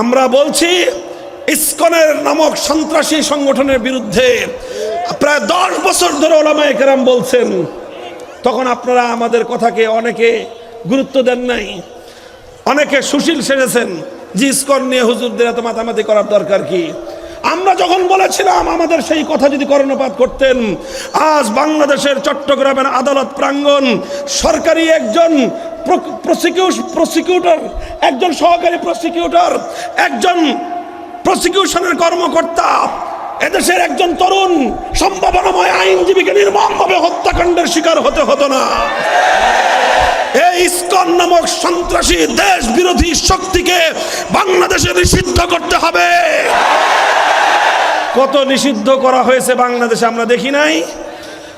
আমরা বলছি, ইস্কনের নামক সন্ত্রাসী সংগঠনের বিরুদ্ধে প্রায় দশ বছর ধরে ওলামায়ে কেরাম বলছেন, তখন আপনারা আমাদের কথাকে অনেকে গুরুত্ব দেন নাই। অনেকে সুশীল সেরেছেন যে ইস্কন নিয়ে হুজুরদের এত মাতামাতি করার দরকার কি? আমরা যখন বলেছিলাম আমাদের সেই কথা যদি কর্ণপাত করতেন, আজ বাংলাদেশের চট্টগ্রামের আদালত প্রাঙ্গণ সরকারি একজন প্রসিকিউটর একজন সহকারী প্রসিকিউটর একজন প্রসিকিউশনের কর্মকর্তা, এদেশের একজন তরুণ, সম্ভাবনাময় আইনজীবীকে নির্মমভাবে হত্যাকাণ্ডের শিকার হতে হতো না। এই ইস্কন নামক সন্ত্রাসী দেশ বিরোধী শক্তিকে বাংলাদেশে নিষিদ্ধ করতে হবে। কত নিষিদ্ধ করা হয়েছে বাংলাদেশে আমরা দেখি নাই?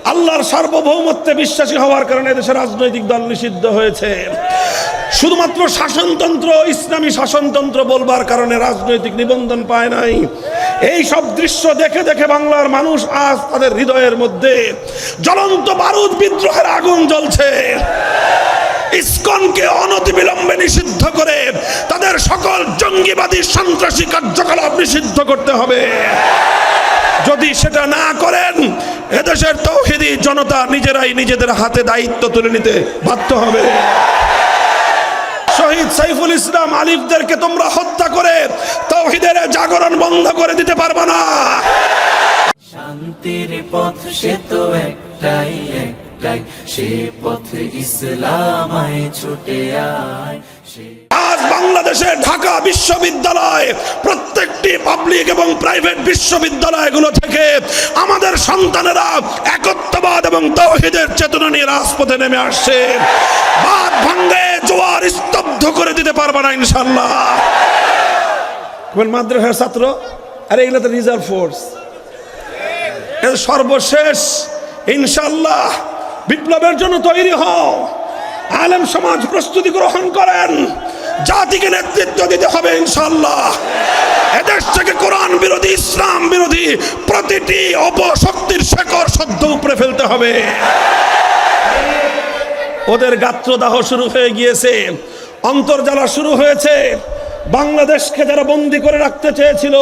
আল্লাহর সার্বভৌমত্বে বিশ্বাসী হওয়ার কারণে দেশের রাজনৈতিক দল নিষিদ্ধ হয়েছে। শুধুমাত্র শাসনতন্ত্র, ইসলামী শাসনতন্ত্র বলবার কারণে রাজনৈতিক নিবন্ধন পায় নাই। এই সব দৃশ্য দেখে দেখে বাংলার মানুষ আজ তাদের হৃদয়ের মধ্যে জ্বলন্ত বারুদ বিদ্রোহের আগুন জ্বলছে। ইসকনকে অনতিবিলম্বে নিষিদ্ধ করে তাদের সকল জঙ্গিবাদী সন্ত্রাসী কার্যকলাপ নিষিদ্ধ করতে হবে। যদি সেটা না করেন, এদেশের তৌহিদি জনতা নিজেরাই নিজেদের হাতে দায়িত্ব তুলে নিতে বাধ্য হবে। শহীদ সাইফুল ইসলাম আলিফদেরকে তোমরা হত্যা করে তৌহিদের জাগরণ বন্ধ করে দিতে পারবে না। শান্তির পথ সে তো একটাই একটাই। সে পথ ইসলামায় ছুটে আয়। আজ বাংলাদেশের ঢাকা বিশ্ববিদ্যালয়, প্রত্যেকটি পাবলিক এবং প্রাইভেট বিশ্ববিদ্যালয়গুলো থেকে আমাদের সন্তানেরা একত্ববাদ এবং তৌহিদের চেতনা নিয়ে রাজপথে নেমে আসছে। বাদ ভাঙ্গে জোয়ার স্তব্ধ করে দিতে পারবে না ইনশাল্লাহ মাদ্রাসার ছাত্র? আরে এগুলো তো রিজার্ভ ফোর্স সর্বশেষ ইনশাল্লাহ বিপ্লবের জন্য তৈরি হও। আলেম সমাজ প্রস্তুতি গ্রহণ করেন। জাতিকে নেতৃত্ব দিতে হবে ইনশাল্লাহ এদেশ থেকে কোরআন বিরোধী, ইসলাম বিরোধী প্রতিটি অপশক্তির শেখর শব্দ উপরে ফেলতে হবে। ওদের গাত্রদাহ শুরু হয়ে গিয়েছে অন্তর্জালা শুরু হয়েছে। বাংলাদেশকে যারা বন্দি করে রাখতে চেয়েছিল,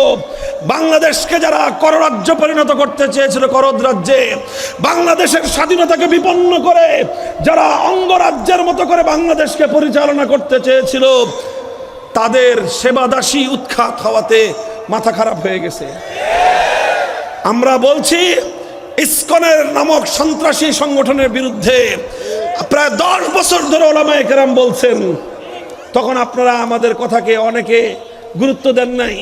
বাংলাদেশকে যারা কররাজ্য পরিণত করতে চেয়েছিল করদ রাজ্যে, বাংলাদেশের স্বাধীনতাকে বিপন্ন করে যারা অঙ্গরাজ্যের মতো করে বাংলাদেশকে পরিচালনা করতে চেয়েছিল, তাদের সেবাদাসী উৎখাত হওয়াতে মাথা খারাপ হয়ে গেছে। আমরা বলছি, ইস্কনের নামক সন্ত্রাসী সংগঠনের বিরুদ্ধে প্রায় দশ বছর ধরে ওলামায়ে কেরাম বলছেন তখন আপনারা আমাদের কথাকে অনেকে গুরুত্ব দেন নাই।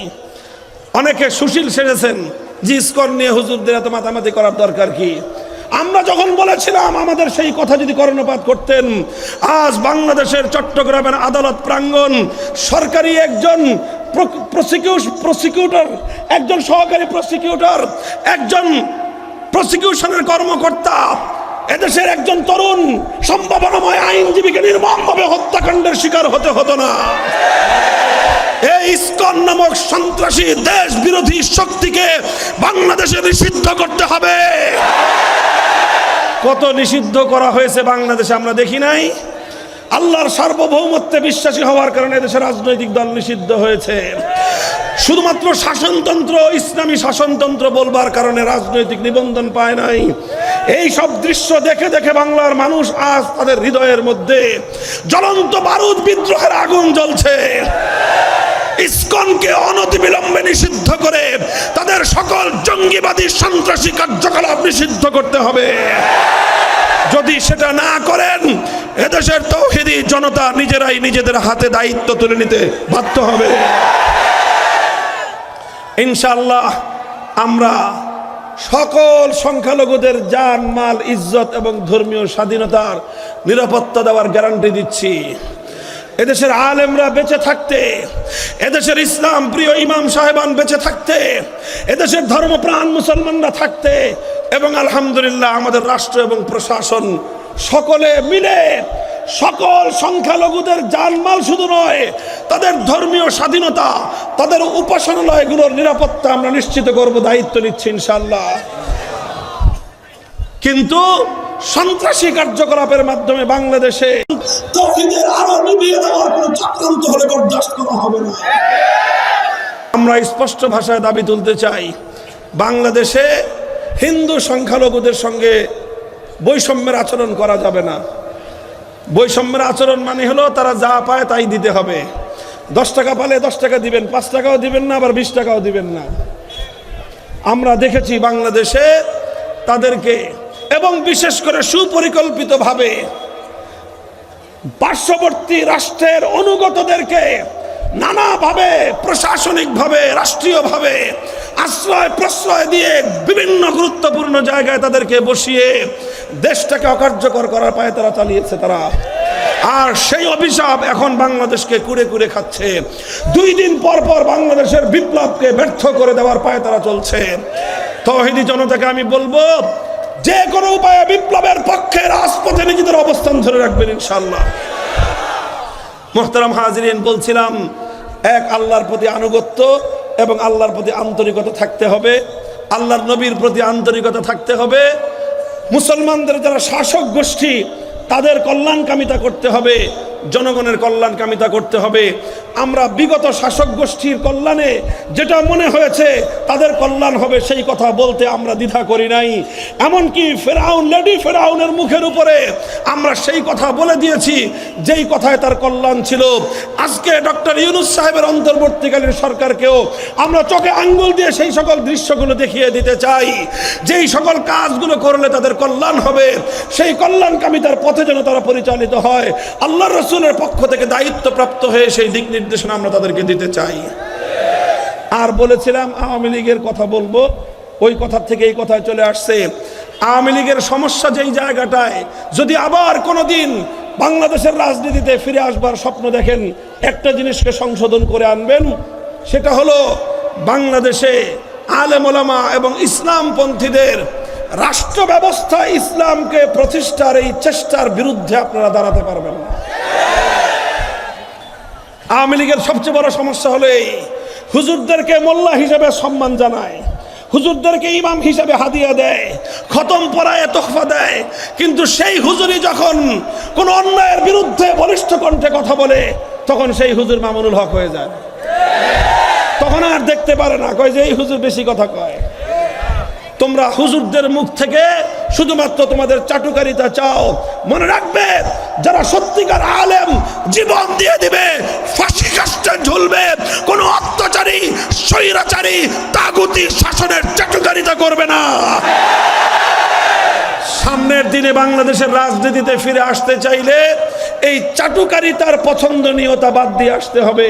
অনেকে সুশীল সেরেছেন যে ইস্কন নিয়ে হুজুরদের এত মাতামাতি করার দরকার কি? আমরা যখন বলেছিলাম আমাদের সেই কথা যদি কর্ণপাত করতেন, আজ বাংলাদেশের চট্টগ্রামের আদালত প্রাঙ্গণ সরকারি একজন প্রসিকিউটর একজন সহকারী প্রসিকিউটর একজন প্রসিকিউশনের কর্মকর্তা এদেশের একজন তরুণ সম্ভাবনাময় আইনজীবীকে নির্মমভাবে হত্যাকাণ্ডের শিকার হতে হতো না। এই ইসকন নামক সন্ত্রাসী দেশ বিরোধী শক্তিকে বাংলাদেশে নিষিদ্ধ করতে হবে। কত নিষিদ্ধ করা হয়েছে বাংলাদেশে আমরা দেখি নাই। আল্লাহর সার্বভৌমত্বে বিশ্বাসী হওয়ার কারণে দেশের রাজনৈতিক দল নিষিদ্ধ হয়েছে। শুধুমাত্র শাসনতন্ত্র, ইসলামী শাসনতন্ত্র বলবার কারণে রাজনৈতিক নিবন্ধন পায় নাই। এই সব দৃশ্য দেখে দেখে বাংলার মানুষ আজ তাদের হৃদয়ের মধ্যে জ্বলন্ত বারুদ বিদ্রোহের আগুন জ্বলছে। ইসকনকে অনতিবিলম্বে নিষিদ্ধ করে তাদের সকল জঙ্গিবাদী সন্ত্রাসী কার্যকলাপ নিষিদ্ধ করতে হবে। যদি সেটা না করেন, এদেশের তৌহিদি জনতা নিজেরাই নিজেদের হাতে দায়িত্ব তুলে নিতে বাধ্য হবে। ইনশাল্লাহ আমরা সকল সংখ্যালঘুদের যান মাল, ইজ্জত এবং ধর্মীয় স্বাধীনতার নিরাপত্তা দেওয়ার গ্যারান্টি দিচ্ছি। এদেশের আলেমরা বেঁচে থাকতে, এদেশের ইসলাম প্রিয় ইমাম সাহেবান বেঁচে থাকতে, এদেশের ধর্মপ্রাণ মুসলমানরা থাকতে এবং আলহামদুলিল্লাহ আমাদের রাষ্ট্র এবং প্রশাসন সকলে মিলে সকল সংখ্যালঘুদের জানমাল শুধু নয় তাদের ধর্মীয় স্বাধীনতা তাদের উপাসনালয়গুলোর নিরাপত্তা আমরা নিশ্চিত করব দায়িত্ব নিচ্ছি ইনশাল্লাহ কিন্তু সন্ত্রাসী কার্যকলাপের মাধ্যমে বাংলাদেশে তৌহিদের আলো দেওয়ার কোনো চক্রান্ত হলে বরদাস্ত করা হবে না। আমরা স্পষ্ট ভাষায় দাবি তুলতে চাই বাংলাদেশে হিন্দু সংখ্যালঘুদের সঙ্গে বৈষম্যের আচরণ করা যাবে না। বৈষম্যের আচরণ মানে হলো তারা যা পায় তাই দিতে হবে। দশ টাকা পালে দশ টাকা দিবেন, পাঁচ টাকাও দিবেন না, আবার বিশ টাকাও দিবেন না। আমরা দেখেছি বাংলাদেশে তাদেরকে এবং বিশেষ করে সুপরিকল্পিতভাবে পার্শ্ববর্তী রাষ্ট্রের অনুগতদেরকে নানাভাবে প্রশাসনিকভাবে, রাষ্ট্রীয়ভাবে আশ্রয় প্রশ্রয় দিয়ে বিভিন্ন গুরুত্বপূর্ণ জায়গায় তাদেরকে বসিয়ে দেশটাকে অকার্যকর করার পায়ে তারা চালিয়েছে তারা। আর সেই অভিশাপ এখন বাংলাদেশকে কুড়ে কুড়ে খাচ্ছে। দুই দিন পর পর বাংলাদেশের বিপ্লবকে ব্যর্থ করে দেওয়ার পায়ে তারা চলছে। তহিদি জনতাকে আমি বলব, যে কোনো উপায়ে বিপ্লবের পক্ষে রাজপথে নিজেদের অবস্থান ধরে রাখবেন ইনশাল্লাহ মোহতারাম হাজরিন বলছিলাম, এক আল্লাহর প্রতি আনুগত্য এবং আল্লাহর প্রতি আন্তরিকতা থাকতে হবে, আল্লাহর নবীর প্রতি আন্তরিকতা থাকতে হবে। মুসলমানদের যারা শাসক গোষ্ঠী, তাদের কল্যাণকামিতা করতে হবে, জনগণের কল্যাণকামিতা করতে হবে। আমরা বিগত শাসক গোষ্ঠীর কল্যাণে যেটা মনে হয়েছে, তাদের কল্যাণ হবে সেই কথা বলতে আমরা দ্বিধা করি নাই। এমনকি ফেরাউন, লেডি ফেরাউনের মুখের উপরে আমরা সেই কথা বলে দিয়েছি, যেই কথায় তার কল্যাণ ছিল। আজকে ডক্টর ইউনুস সাহেবের অন্তর্বর্তীকালীন সরকারকেও আমরা চোখে আঙ্গুল দিয়ে সেই সকল দৃশ্যগুলো দেখিয়ে দিতে চাই। যেই সকল কাজগুলো করলে তাদের কল্যাণ হবে, সেই কল্যাণকামিতার পথে যেন তারা পরিচালিত হয়। আল্লাহ রসুলের পক্ষ থেকে দায়িত্বপ্রাপ্ত হয়ে সেই দিক নির্দেশনা আমরা তাদেরকে দিতে চাই। আর বলেছিলাম আওয়ামী লীগের কথা বলব, ওই কথার থেকে এই কথায় চলে আসছে। আওয়ামী লীগের সমস্যা যেই জায়গাটায়, যদি আবার কোনো দিন বাংলাদেশের রাজনীতিতে ফিরে আসবার স্বপ্ন দেখেন, একটা জিনিসকে সংশোধন করে আনবেন, সেটা হলো বাংলাদেশে আলেম ওলামা এবং ইসলামপন্থীদের রাষ্ট্র ব্যবস্থা ইসলামকে প্রতিষ্ঠার এই চেষ্টার বিরুদ্ধে আপনারা দাঁড়াতে পারবেন না। আওয়ামী লীগের সবচেয়ে বড় সমস্যা হলো এই, হুজুরদেরকে মোল্লা হিসেবে সম্মান জানায়। হুজুরদেরকে ইমাম হিসাবে হাদিয়া দেয়, খতম পড়ায় তোহফা দেয়। কিন্তু সেই হুজুরি যখন কোন অন্যায়ের বিরুদ্ধে বলিষ্ঠ কণ্ঠে কথা বলে, তখন সেই হুজুর মামুনুল হক হয়ে যায়। তখন আর দেখতে পারে না, কয় যে এই হুজুর বেশি কথা কয়। তোমরা হুজুরদের মুখ থেকে শুধুমাত্র তোমাদের চাটুকারিতা চাও। মনে রাখবে, যারা সত্যিকার আলেম, জীবন দিয়ে দিবে, ফাঁসি কাষ্টে ঝুলবে, কোনো অত্যাচারী, স্বৈরাচারী, তাগুতি শাসনের চাটুকারিতা করবে না। সামনের দিনে বাংলাদেশের রাজনীতিতে ফিরে আসতে চাইলে এই চাটুকারিতার পছন্দনীয়তা বাদ দিয়ে আসতে হবে।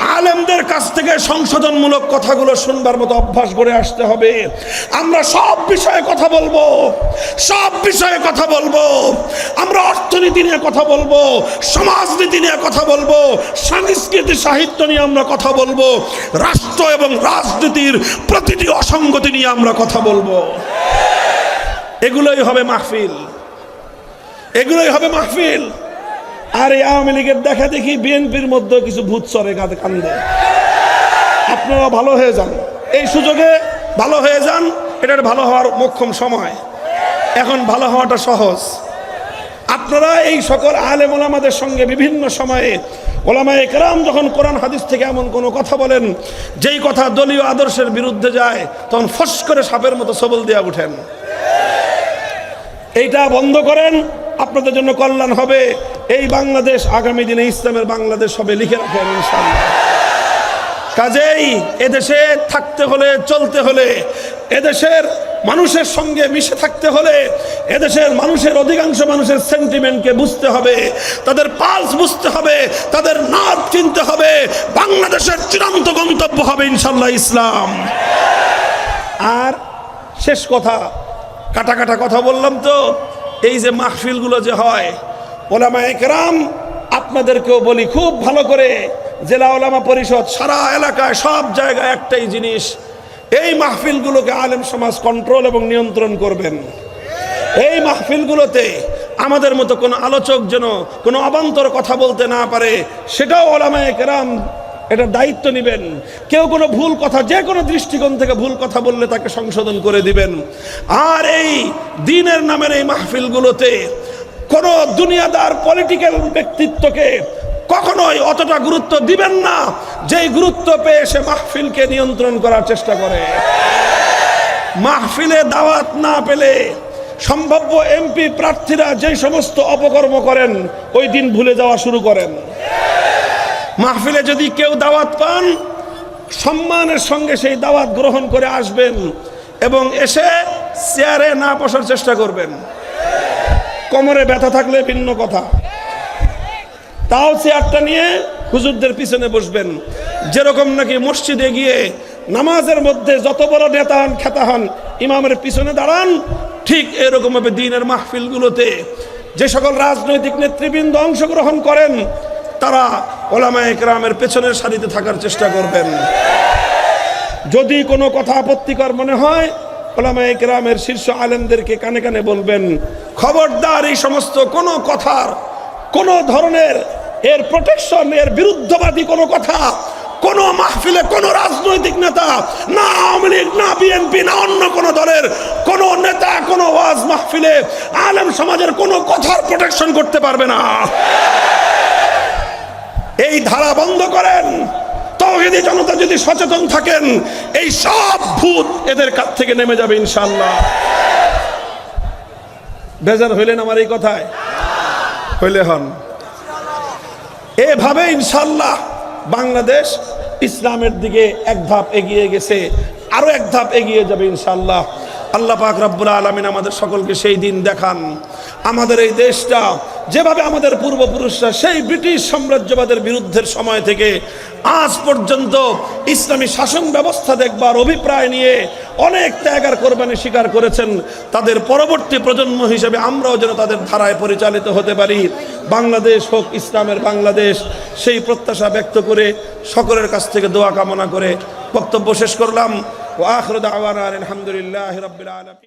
আলেমদের কাছ থেকে সংশোধনমূলক কথাগুলো শুনবার মতো অভ্যাস করে আসতে হবে। আমরা সব বিষয়ে কথা বলব। সব বিষয়ে কথা বলব। আমরা অর্থনীতি নিয়ে কথা বলব, সমাজনীতি নিয়ে কথা বলব, সংস্কৃতি, সাহিত্য নিয়ে আমরা কথা বলব, রাষ্ট্র এবং রাজনীতির প্রতিটি অসঙ্গতি নিয়ে আমরা কথা বলব। এগুলোই হবে মাহফিল। এগুলোই হবে মাহফিল। আর এই আওয়ামী লীগের দেখা দেখি বিএনপির মধ্যে কিছু ভূত চরে কাঁদে কান্দে। আপনারা ভালো হয়ে যান। এই সুযোগে ভালো হয়ে যান, এটার ভালো হওয়ার মোক্ষম সময়। এখন ভালো হওয়াটা সহজ। আপনারা এই সকল আলেম ওলামাদের সঙ্গে বিভিন্ন সময়ে ওলামা একরাম যখন কোরআন হাদিস থেকে এমন কোনো কথা বলেন, যেই কথা দলীয় আদর্শের বিরুদ্ধে যায়, তখন ফস করে সাপের মতো সবল দিয়া উঠেন। এইটা বন্ধ করেন আপনাদের জন্য কল্যাণ হবে। এই বাংলাদেশ আগামী দিনে ইসলামের বাংলাদেশ হবে, লিখে রাখেন কাজেই এদেশে থাকতে হলে, চলতে হলে, এদেশের মানুষের সঙ্গে মিশে থাকতে হলে, এদেশের মানুষের অধিকাংশ মানুষের সেন্টিমেন্টকে বুঝতে হবে, তাদের পালস বুঝতে হবে, তাদের নাচ চিনতে হবে, বাংলাদেশের চূড়ান্ত গন্তব্য হবে ইনশাল্লাহ ইসলাম। আর শেষ কথা, কাটা কাটা কথা বললাম তো এই যে মাহফিলগুলো যে হয় ওলামা একরাম আপনাদেরকেও বলি খুব ভালো করে, জেলা ওলামা পরিষদ সারা এলাকায় সব জায়গায় একটাই জিনিস, এই মাহফিলগুলোকে আলেম সমাজ কন্ট্রোল এবং নিয়ন্ত্রণ করবেন। এই মাহফিলগুলোতে আমাদের মতো কোনো আলোচক যেন কোনো অবান্তর কথা বলতে না পারে, সেটাও ওলামায়ে কেরাম এটা দায়িত্ব নেবেন। কেউ কোনো ভুল কথা, যে কোনো দৃষ্টিকোণ থেকে ভুল কথা বললে তাকে সংশোধন করে দিবেন। আর এই দিনের নামের এই মাহফিলগুলোতে কোনো দুনিয়াদার পলিটিক্যাল ব্যক্তিত্বকে কখনোই অতটা গুরুত্ব দিবেন না, যেই গুরুত্ব পেয়ে সে মাহফিলকে নিয়ন্ত্রণ করার চেষ্টা করে। মাহফিলে দাওয়াত না পেলে সম্ভাব্য এমপি প্রার্থীরা যে সমস্ত অপকর্ম করেন, ওই দিন ভুলে যাওয়া শুরু করেন। মাহফিলে যদি কেউ দাওয়াত পান, সম্মানের সঙ্গে সেই দাওয়াত গ্রহণ করে আসবেন এবং এসে চেয়ারে না বসার চেষ্টা করবেন। কোমরে ব্যথা থাকলে ভিন্ন কথা। তাও চেয়ারটা নিয়ে হুজুরদের পিছনে বসবেন। যেরকম নাকি মসজিদে গিয়ে নামাজের মধ্যে যত বড় নেতা হন, খেতা হন, ইমামের পিছনে দাঁড়ান, ঠিক এরকম ভাবে দিনের মাহফিলগুলোতে যে সকল রাজনৈতিক নেতৃবৃন্দ অংশগ্রহণ করেন, তারা ওলামা একরামের পেছনের সারিতে থাকার চেষ্টা করবেন। যদি কোনো কথা আপত্তিকর মনে হয় ওলামা একরামের শীর্ষ আলেমদেরকে কানে কানে বলবেন, খবরদার এই সমস্ত কোনো কথার, কোনো ধরনের এর প্রোটেকশন এর বিরুদ্ধবাদী কোনো কথা, কোন মাহফিলে কোন রাজনৈতিক নেতা, না আওয়ামী লীগ, না বিএনপি, না অন্য কোন দলের কোন নেতা, কোন ওয়াজ মাহফিলে আলেম সমাজের কোনো কথার প্রোটেকশন করতে পারবে না। এই ধারা বন্ধ করেন। তৌহিদি জনতা যদি সচেতন থাকেন এই সব ভূত এদের কাছ থেকে নেমে যাবে ইনশাল্লাহ বেজার হইলেন আমার এই কথায়? হইলে হন। এভাবে ইনশাল্লাহ বাংলাদেশ ইসলামের দিকে এক ধাপ এগিয়ে গেছে আরও এক ধাপ এগিয়ে যাবে ইনশাল্লাহ আল্লাহ পাক রব্বুল আলমিন আমাদের সকলকে সেই দিন দেখান। আমাদের এই দেশটা যেভাবে আমাদের পূর্বপুরুষরা সেই ব্রিটিশ সাম্রাজ্যবাদের বিরুদ্ধের সময় থেকে আজ পর্যন্ত ইসলামী শাসন ব্যবস্থা দেখবার অভিপ্রায় নিয়ে অনেক ত্যাগ আর কোরবানি স্বীকার করেছেন। তাদের পরবর্তী প্রজন্ম হিসেবে আমরাও যেন তাদের ধারায় পরিচালিত হতে পারি। বাংলাদেশ হোক, ইসলামের বাংলাদেশ, সেই প্রত্যাশা ব্যক্ত করে সকলের কাছ থেকে দোয়া কামনা করে বক্তব্য শেষ করলাম। ও আখরদ আওয়ান আলহামদুলিল্লাহ রবিল আলমী